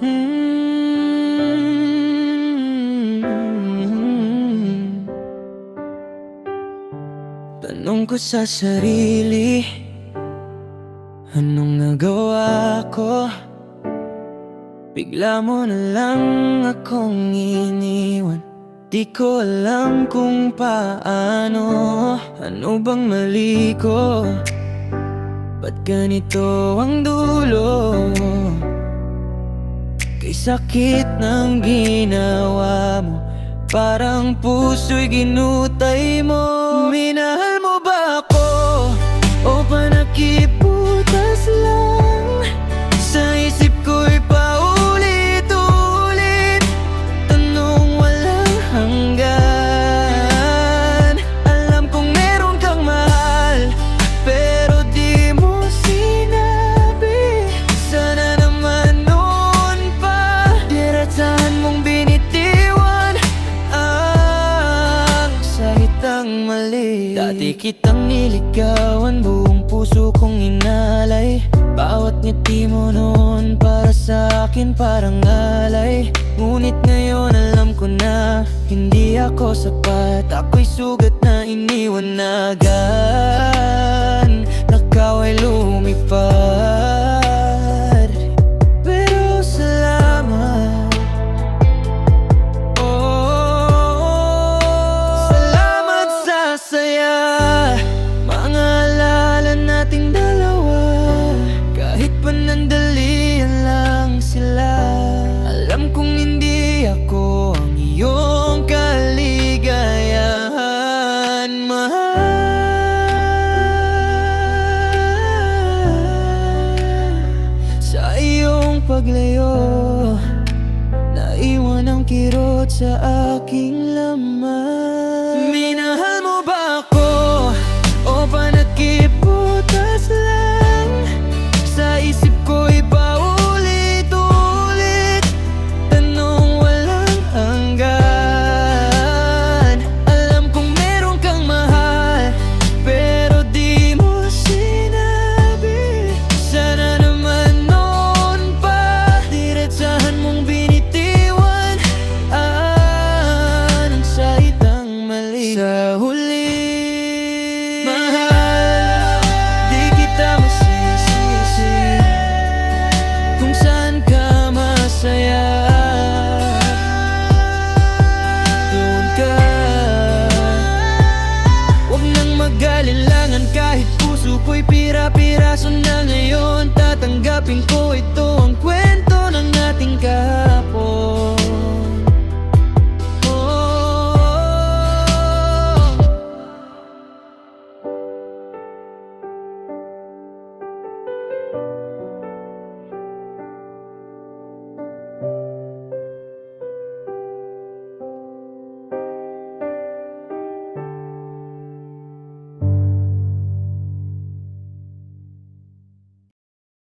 Hmm. Tanong ko sa sarili Anong nagawa ko? Bigla mo na lang akong iniwan Di ko alam kung paano Ano bang mali ko? Ba't ganito ang dulo? Sakit ng ginawa mo Parang puso'y ginutay mo Minahal mo ba ako? O panakiputas Dati kitang niligawan Buong puso kong inalay. Bawat ngiti mo noon Para sa akin parang alay. Ngunit ngayon alam ko na Hindi ako sapat. Ako'y sugat na iniwan na agad Nakaway lumipad sa aking laman.